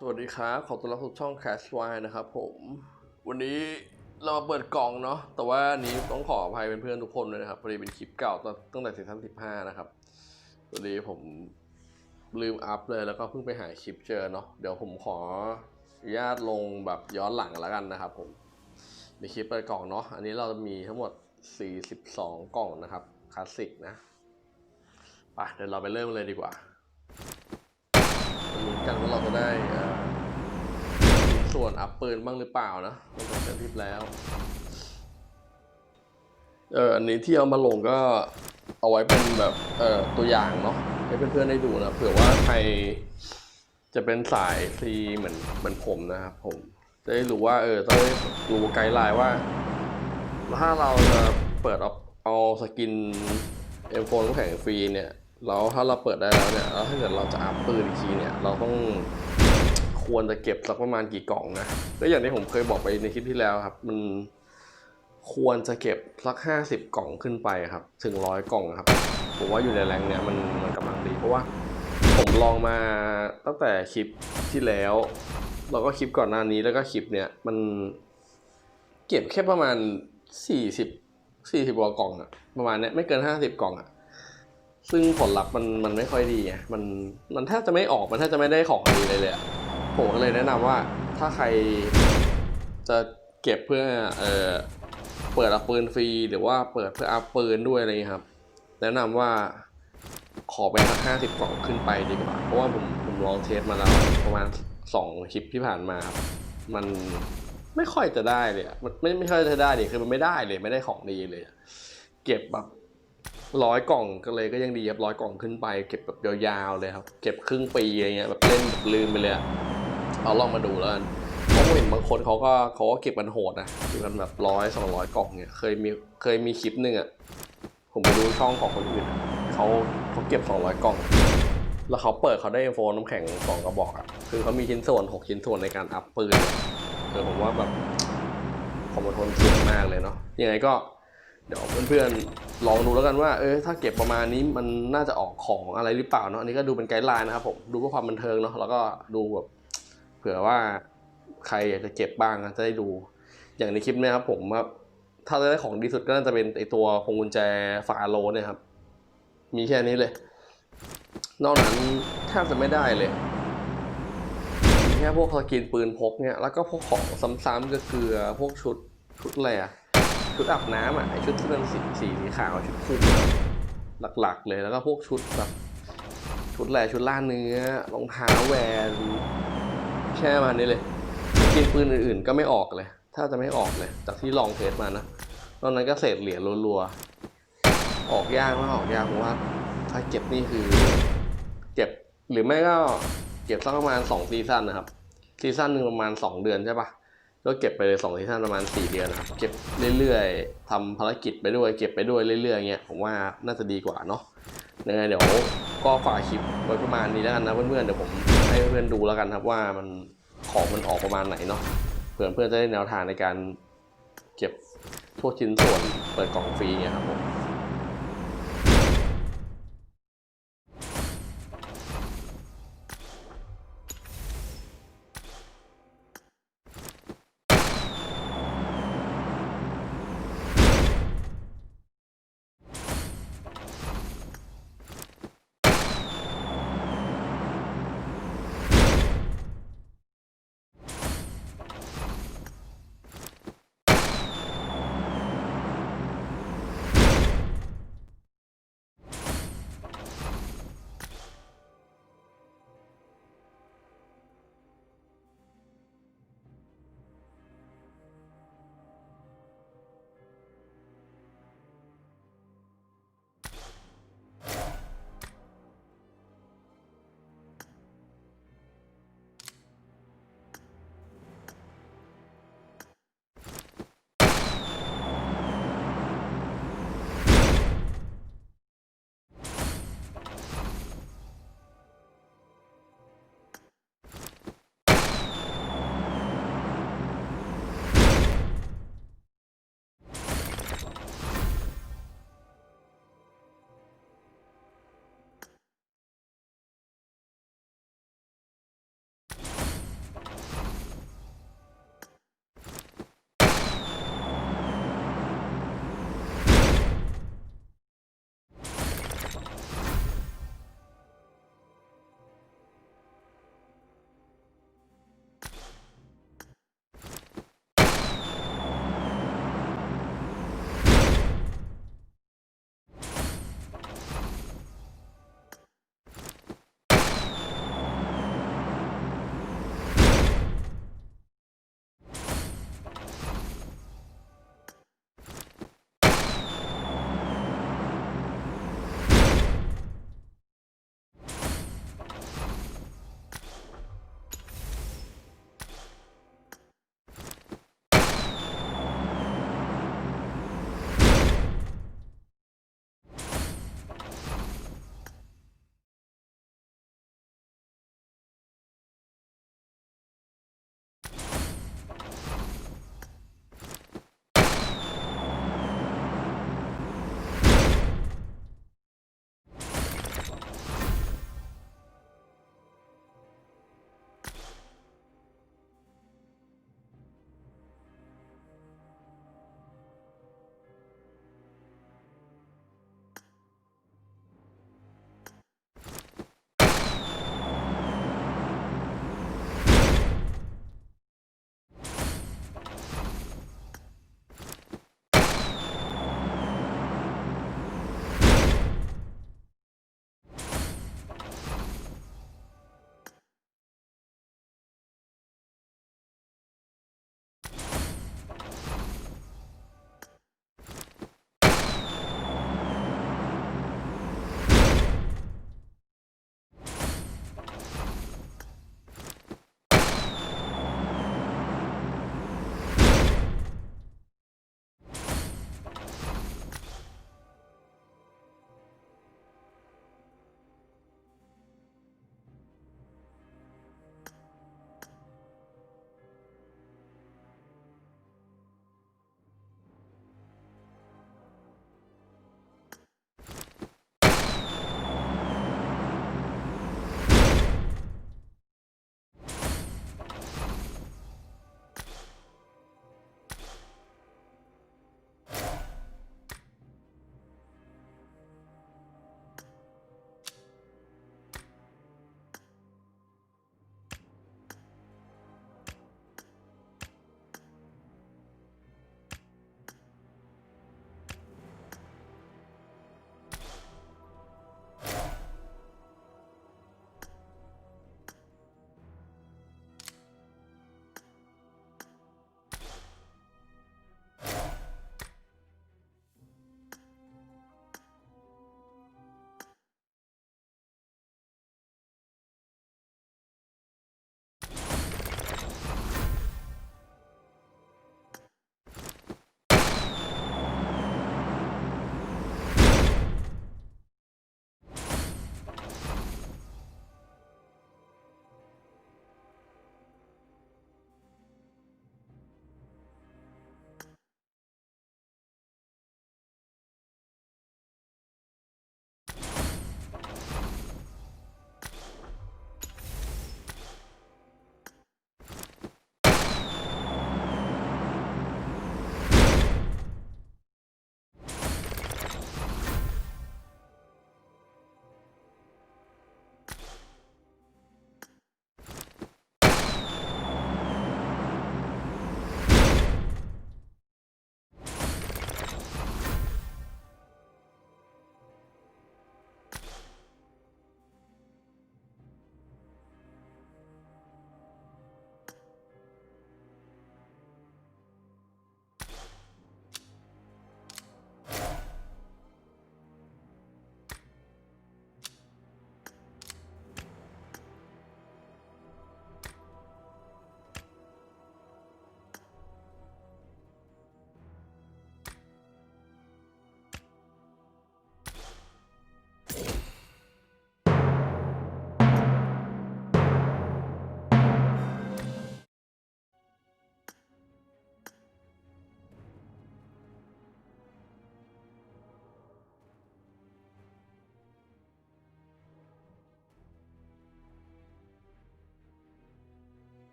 สวัสดีครับขอต้อนรับสู่ช่อง Cash y นะครับผม วันนี้เรามาเปิดกล่องเนาะแต่ว่านี้ต้องขออภัยเป็นเพื่อนทุกคนเลยนะครับพอดีเป็นคลิปเก่าตั้งตั้งแต่ซีซั่น15นะครับวันนี้ผมลืมอัพเลยแล้วก็เพิ่งไปหาคลิปเจอเนาะเดี๋ยวผมขออนุญาตลงแบบย้อนหลังแล้วกันนะครับผมมีคลิปเปิดกล่องเนาะอันนี้เรามีทั้งหมด 42 กล่องนะครับคลาสสิกนะไปเดี๋ยวเราไปเริ่มเลยดีกว่า กันว่าเราจะได้ส่วนอัพปืนบ้างหรือเปล่านะตั้งแต่เดือนที่แล้ว เอออันนี้ที่เอามาลงก็เอาไว้เป็นแบบเอ่อตัวอย่างเนาะให้เพื่อนๆได้ดูนะเผื่อว่าใครจะเป็นสายซีเหมือนเหมือนผมนะครับผม จะได้รู้ว่าเออจะได้รู้ไกด์ไลน์ว่าถ้าเราจะเปิดเอาเอาสกินเอ็มโฟนแข่งฟรีเนี่ย แล้วถ้าเราเปิดได้แล้วเนี่ยแล้วถ้าเกิดเราจะอัพปืนอีกทีเนี่ย เราต้องควรจะเก็บสักประมาณกี่กล่องนะก็อย่างที่ผมเคยบอกไปในคลิปที่แล้วครับ มันควรจะเก็บสักห้าสิบกล่องขึ้นไปครับ ถึงร้อยกล่องครับ ผมว่าอยู่ในแรงเนี่ยมันมันกำลังดี เพราะว่าผมลองมาตั้งแต่คลิปที่แล้วแล้วก็คลิปก่อนหน้านี้แล้วก็คลิปเนี่ยมันเก็บแค่ประมาณสี่สิบสี่สิบกว่ากล่องอะประมาณเนี้ยไม่เกินห้าสิบกล่องอะ ซึ่งผลลัพธ์มันมันไม่ค่อยดีไงมันมันแทบจะไม่ออกมันแทบจะไม่ได้ของดีเลยเลยอะผมก็เลยแนะนำว่าถ้าใครจะเก็บเพื่อเอ่อเปิดอัพปืนฟรีหรือว่าเปิดเพื่ออัพปืนด้วยอะไรอย่างนี้ครับ แนะนำว่าขอเป็นสักห้าสิบกล่องขึ้นไปดีกว่า เพราะว่าผมผมลองเทสมาแล้วประมาณสองคลิปที่ผ่านมาครับมันไม่ค่อยจะได้เลยมันไม่ไม่ค่อยจะได้เลยคือมันไม่ได้เลยไม่ได้ของดีเลย เก็บแบบ ร้อยกล่องก็เลยก็ยังดีครับร้อยกล่องขึ้นไปเก็บแบบยาวๆเลยครับ เก็บครึ่งปีอะไรเงี้ยแบบเล่นแบบลืมไปเลยเอาลองมาดูแล้วกันเพราะเห็นบางคนเขาก็เขาก็เก็บกันโหดนะเก็บกันแบบร้อยสองร้อยกล่องเนี่ยเคยมีเคยมีคลิปหนึ่งอะผมไปดูช่องของคนอื่นเขาเขาเก็บสองร้อยกล่อง แล้วเขาเปิดเขาได้โฟนน้ำแข็งสองกระบอกอะคือเขามีชิ้นส่วนหกชิ้นส่วนในการอัพปืนเออผมว่าแบบผมอดทนเสูงมากเลยเนาะยังไงก็เดี๋ยวเพื่อนๆ ลองดูแล้วกันว่าเออถ้าเก็บประมาณนี้มันน่าจะออกของอะไรหรือเปล่าเนาะอันนี้ก็ดูเป็นไกด์ไลน์นะครับผมดูเพื่อความบันเทิงเนาะแล้วก็ดูแบบเผื่อว่าใครอยากจะเก็บบ้างจะได้ดู อย่างในคลิปเนี้ยครับผมว่าถ้าจะได้ของดีสุดก็น่าจะเป็นไอตัวพวงกุญแจฝาโลเนี่ยครับ มีแค่นี้เลย นอกนั้นแทบจะไม่ได้เลยแค่พวกสกินปืนพกเนี่ยแล้วก็พวกของซ้ำๆก็คือพวกชุดชุดอะไรอะ ชุดอาบน้ำอะไอชุดที่เป็นสีสีขาวชุดคลุมหลักๆ เลยแล้วก็พวกชุดแบบชุดแหล่ชุดล่าเนื้อรองเท้าแวนแค่ประมาณนี้เลยกินปืนอื่นๆ ก็ไม่ออกเลย ถ้าจะไม่ออกเลย จากที่ลองเทสมานะตอนนั้นก็เศษเหรียญรัวๆออกยากมากออกยากเพราะว่า ถ้าเก็บนี่คือ เก็บหรือไม่ก็เก็บสักประมาณสองซีซั่นนะครับซีซั่นหนึ่งประมาณสองเดือนใช่ปะ ก็เก็บไปเลยสองซีซั่นประมาณสี่เดือนนะครับเก็บเรื่อยๆทำภารกิจไปด้วยเก็บไปด้วยเรื่อยๆเงี้ยผมว่าน่าจะดีกว่าเนาะยังไงเดี๋ยวก็ฝากคลิปไว้ประมาณนี้แล้วกันนะเพื่อนๆเดี๋ยวผมให้เพื่อนดูแล้วกันครับว่ามันของมันออกประมาณไหนเนาะเพื่อเพื่อนจะได้แนวทางในการเก็บพวกชิ้นส่วนเปิดกล่องฟรีเนี่ยครับผม